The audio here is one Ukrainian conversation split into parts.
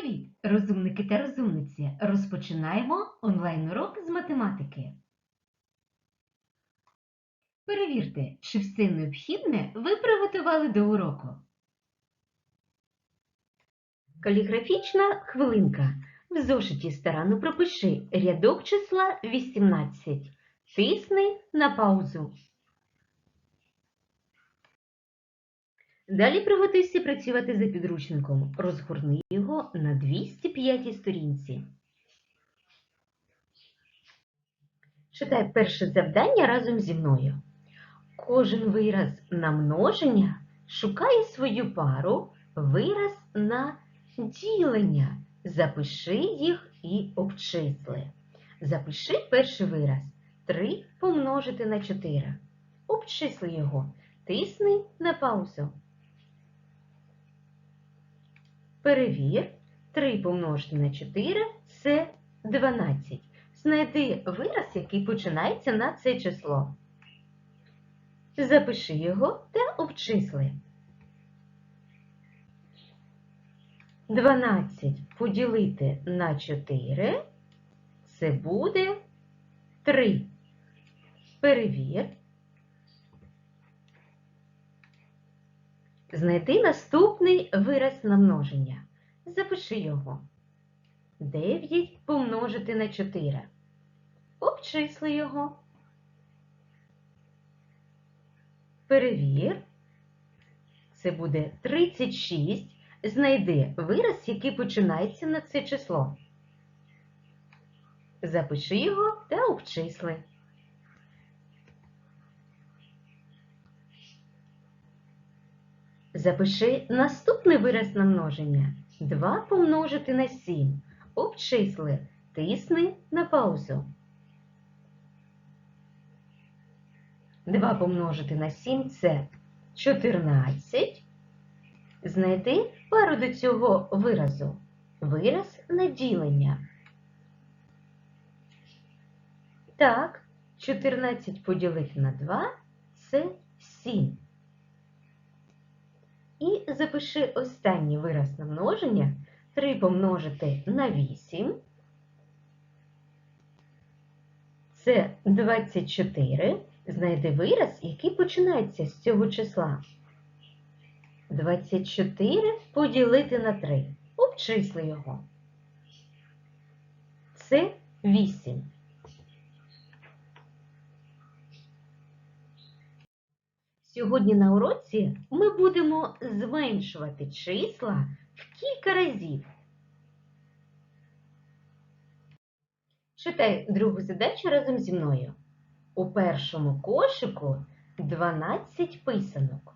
Привіт, розумники та розумниці! Розпочинаємо онлайн-урок з математики. Перевірте, чи все необхідне ви приготували до уроку. Каліграфічна хвилинка. В зошиті старанно пропиши рядок числа 18. Тисни на паузу. Далі приготуйся працювати за підручником. Розгорни його на 205 сторінці. Читай перше завдання разом зі мною. Кожен вираз на множення шукає свою пару, вираз на ділення. Запиши їх і обчисли. Запиши перший вираз 3 помножити на 4. Обчисли його. Тисни на паузу. Перевір, 3 помножити на 4 це 12. Знайди вираз, який починається на це число. Запиши його та обчисли. 12 поділити на 4 це буде 3. Перевір. Знайди наступний вираз на множення. Запиши його. 9 помножити на 4. Обчисли його. Перевір. Це буде 36. Знайди вираз, який починається на це число. Запиши його та обчисли. Запиши наступний вираз на множення. 2 помножити на 7. Обчисли. Тисни на паузу. 2 помножити на 7 це 14. Знайди пару до цього виразу. Вираз на ділення. Так, 14 поділити на 2 це 7. І запиши останній вираз на множення 3 помножити на 8. Це 24. Знайди вираз, який починається з цього числа. 24 поділити на 3. Обчисли його. Це 8. Сьогодні на уроці ми будемо зменшувати числа в кілька разів. Читай другу задачу разом зі мною. У першому кошику 12 писанок.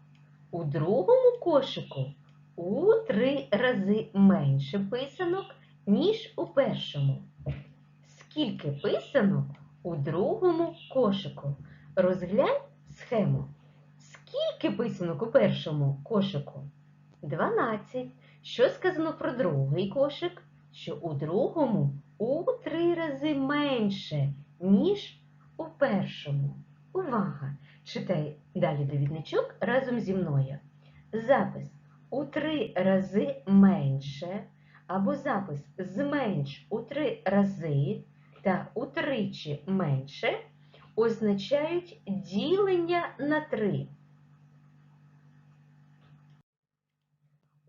У другому кошику у три рази менше писанок, ніж у першому. Скільки писанок у другому кошику? Розглянь схему. Скільки писанок у першому кошику? 12. Що сказано про другий кошик? Що у другому у три рази менше, ніж у першому. Увага! Читай далі довідничок разом зі мною. Запис у три рази менше, або запис зменш у три рази та утричі менше означають ділення на три.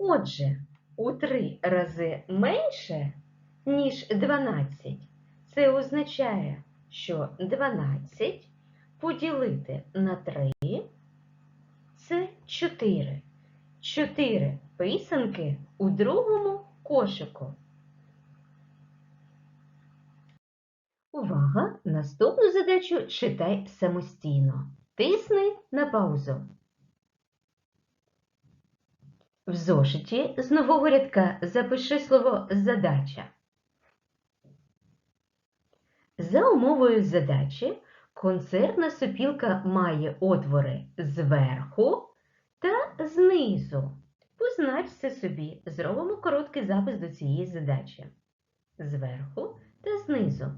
Отже, у три рази менше, ніж 12, це означає, що 12 поділити на 3 це 4. 4 писанки у другому кошику. Увага! Наступну задачу читай самостійно. Тисни на паузу. В зошиті з нового рядка запиши слово задача. За умовою задачі концертна сопілка має отвори зверху та знизу. Познач це собі. Зробимо короткий запис до цієї задачі. Зверху та знизу.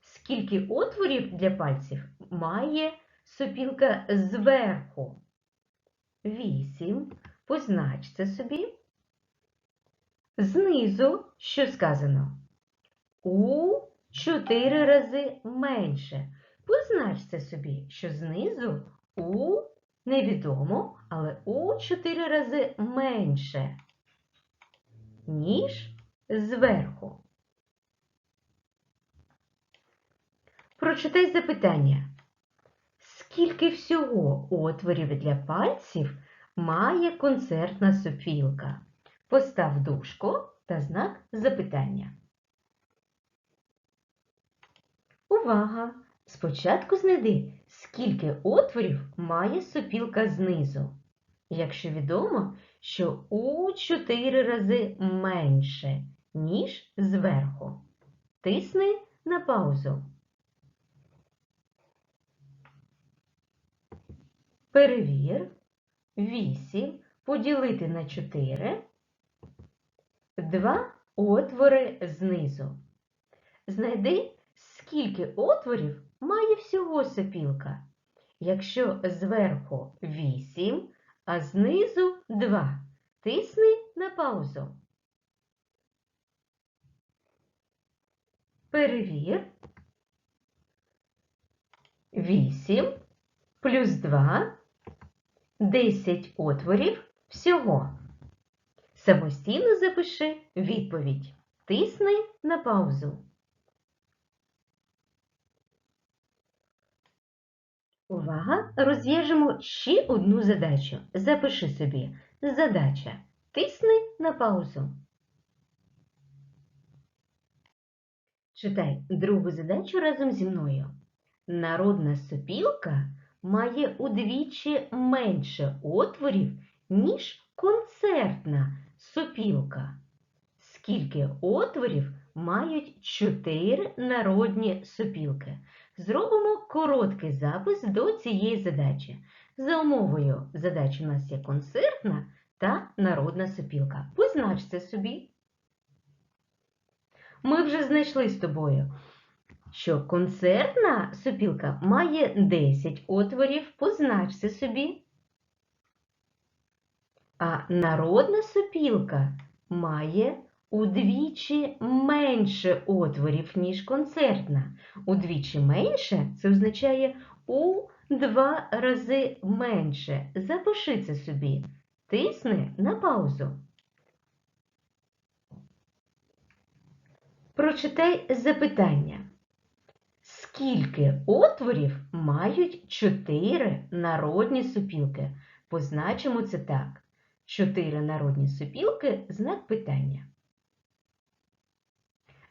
Скільки отворів для пальців має сопілка зверху? Вісім. Познач це собі. Знизу що сказано? У 4 рази менше. Познач це собі, що знизу у невідомо, але у 4 рази менше, ніж зверху. Прочитай запитання. Скільки всього отворів для пальців має концертна сопілка? Постав дужку та знак запитання. Увага! Спочатку знайди, скільки отворів має сопілка знизу. Якщо відомо, що у 4 рази менше, ніж зверху. Тисни на паузу. Перевір 8 поділити на 4, 2 отвори знизу. Знайди, скільки отворів має всього сопілка. Якщо зверху 8, а знизу 2. Тисни на паузу. Перевір. 8 плюс 2 10 отворів всього. Самостійно запиши відповідь. Тисни на паузу. Увага! Розв'яжемо ще одну задачу. Запиши собі. Задача. Тисни на паузу. Читай другу задачу разом зі мною. Народна сопілка має удвічі менше отворів, ніж концертна сопілка. Скільки отворів мають чотири народні сопілки? Зробимо короткий запис до цієї задачі. За умовою задачі у нас є концертна та народна сопілка. Познач це собі. Ми вже знайшли з тобою що концертна сопілка має 10 отворів, позначте собі. А народна сопілка має удвічі менше отворів, ніж концертна. Удвічі менше це означає у два рази менше. Запиши це собі. Тисни на паузу. Прочитай запитання. Скільки отворів мають чотири народні супілки? Позначимо це так. Чотири народні супілки – знак питання.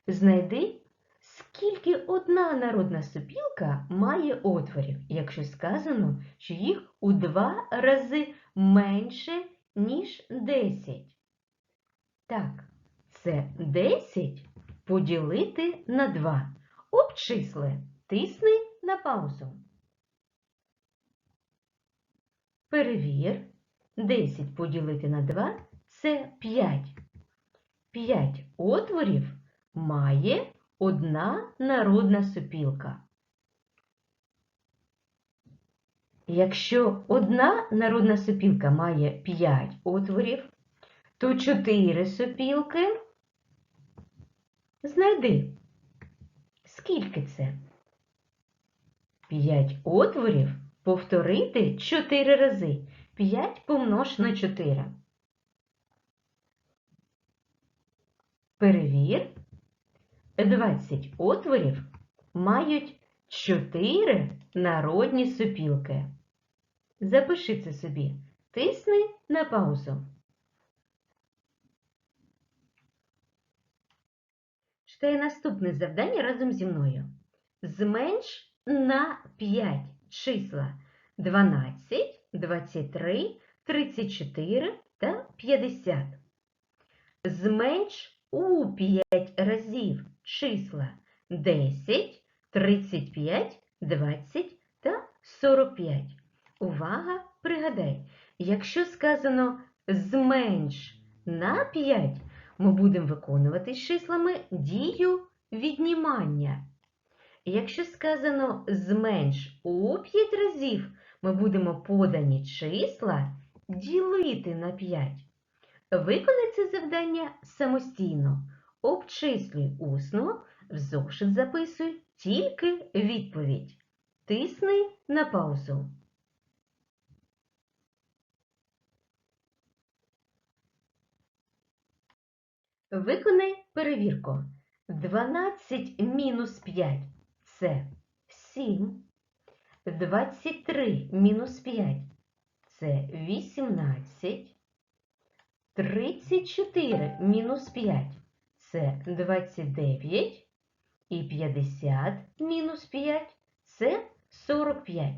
Знайди, скільки одна народна супілка має отворів, якщо сказано, що їх у два рази менше, ніж 10. Так, це 10 поділити на 2. Обчисли. Тисни на паузу. Перевір. 10 поділити на 2 це 5. 5 отворів має одна народна сопілка. Якщо одна народна сопілка має 5 отворів, то 4 сопілки знайди. Скільки це? 5 отворів повторити 4 рази. 5 помнож на 4. Перевір. 20 отворів мають 4 народні сопілки. Запиши це собі. Тисни на паузу. Читай наступне завдання разом зі мною. Зменш на 5 числа 12, 23, 34 та 50. Зменш у 5 разів числа 10, 35, 20 та 45. Увага, пригадай, якщо сказано зменш на 5, ми будемо виконувати з числами дію віднімання. Якщо сказано зменш у 5 разів, ми будемо подані числа ділити на 5. Виконай це завдання самостійно. Обчислюй усно, в зошит записуй тільки відповідь. Тисни на паузу. Виконай перевірку. 12 мінус 5 – це 7. 23 мінус 5 – це 18. 34 мінус 5 – це 29. І 50 мінус 5 – це 45.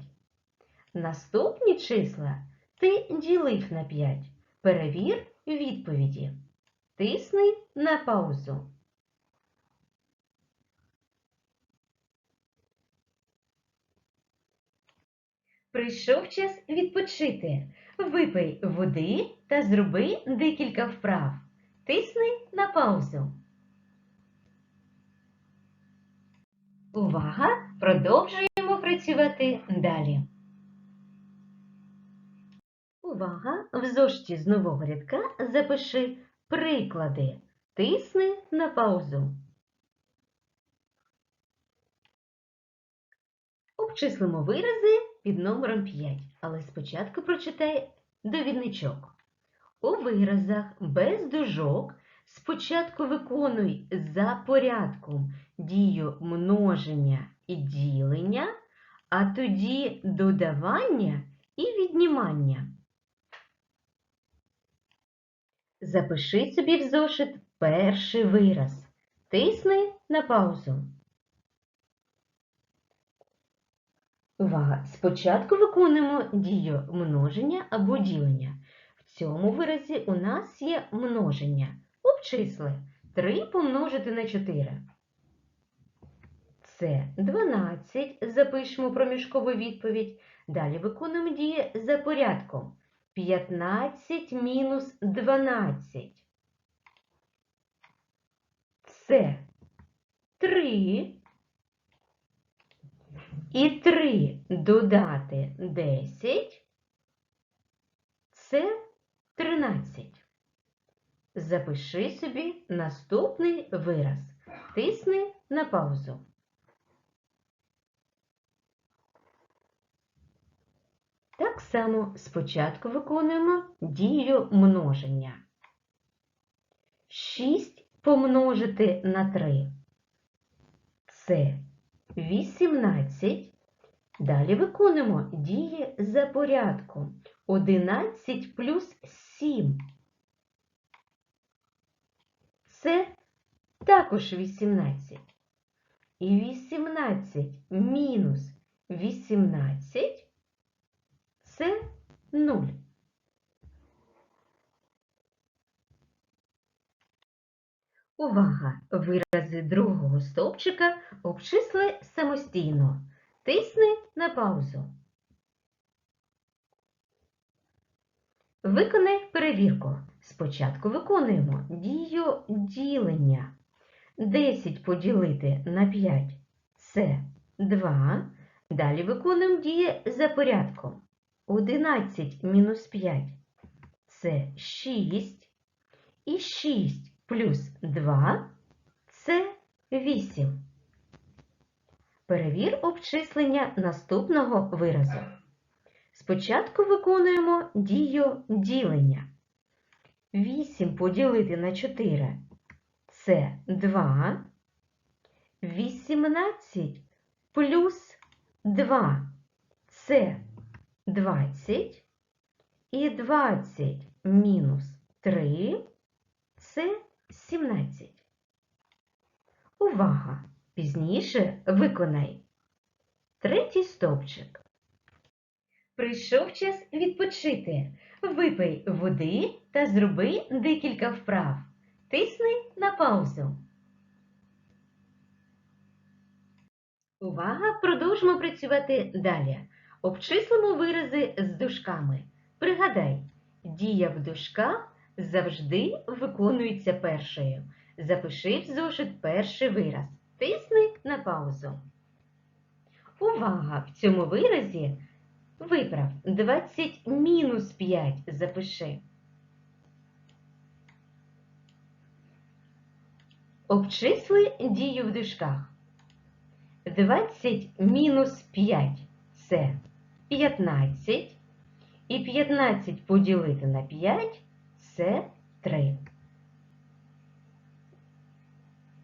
Наступні числа ти ділив на 5. Перевір відповіді. Тисни на паузу. Прийшов час відпочити. Випий води та зроби декілька вправ. Тисни на паузу. Увага! Продовжуємо працювати далі. Увага! В зошиті з нового рядка запиши приклади. Тисни на паузу. Обчислимо вирази під номером 5, але спочатку прочитай довідничок. У виразах без дужок спочатку виконуй за порядком дію множення і ділення, а тоді додавання і віднімання. Запиши собі в зошит перший вираз. Тисни на паузу. Увага! Спочатку виконуємо дію множення або ділення. В цьому виразі у нас є множення. Обчисли 3 помножити на 4. Це 12. Запишемо проміжкову відповідь. Далі виконуємо дії за порядком. 15 мінус 12. Це 3. І 3 додати 10 це 13. Запиши собі наступний вираз. Тисни на паузу. Так само спочатку виконуємо дію множення. 6 помножити на 3 це 18. Далі виконуємо дії за порядком. 11 плюс 7. Це також 18. І 18 мінус 18 це 0. Увага! Вирази другого стовпчика обчисли самостійно. Тисни на паузу. Виконай перевірку. Спочатку виконуємо дію ділення. 10 поділити на 5 це 2. Далі виконуємо дії за порядком. 11 мінус 5 це 6. І 6 плюс 2 це 8. Перевір обчислення наступного виразу. Спочатку виконуємо дію ділення. 8 поділити на 4 це 2. 18 плюс 2 це 20. І 20 мінус 3 це 17. Увага! Пізніше виконай. Третій стовпчик. Прийшов час відпочити. Випий води та зроби декілька вправ. Тисни на паузу. Увага! Продовжимо працювати далі. Обчислимо вирази з дужками. Пригадай, дія в дужках завжди виконується першою. Запиши в зошит перший вираз. Тисни на паузу. Увага! В цьому виразі виправ 20 мінус 5 запиши. Обчисли дію в дужках. 20 мінус 5 це 15. І 15 поділити на 5 це 3.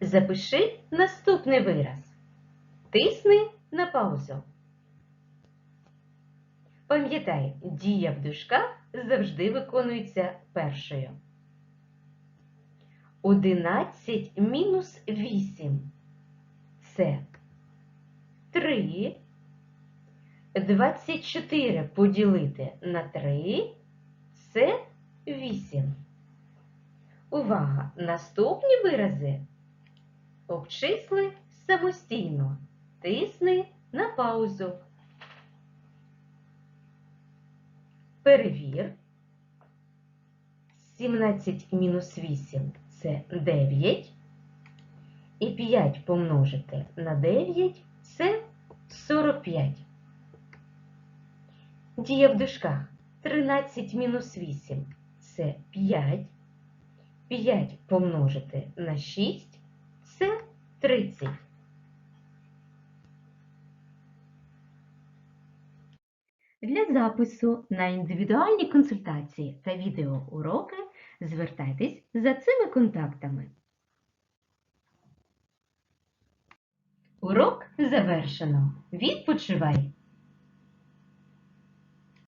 Запиши наступний вираз. Тисни на паузу. Пам'ятай, дія в дужках завжди виконується першою. 11 мінус 8 це 3. 24 поділити на 3 це 8. Увага! Наступні вирази обчисли самостійно. Тисни на паузу. Перевір. 17 мінус 8 це 9. І 5 помножити на 9 це 45. Дія в дужках 13 мінус 8 це 5. 5 помножити на 6 це 30. Для запису на індивідуальні консультації та відеоуроки звертайтесь за цими контактами. Урок завершено. Відпочивай!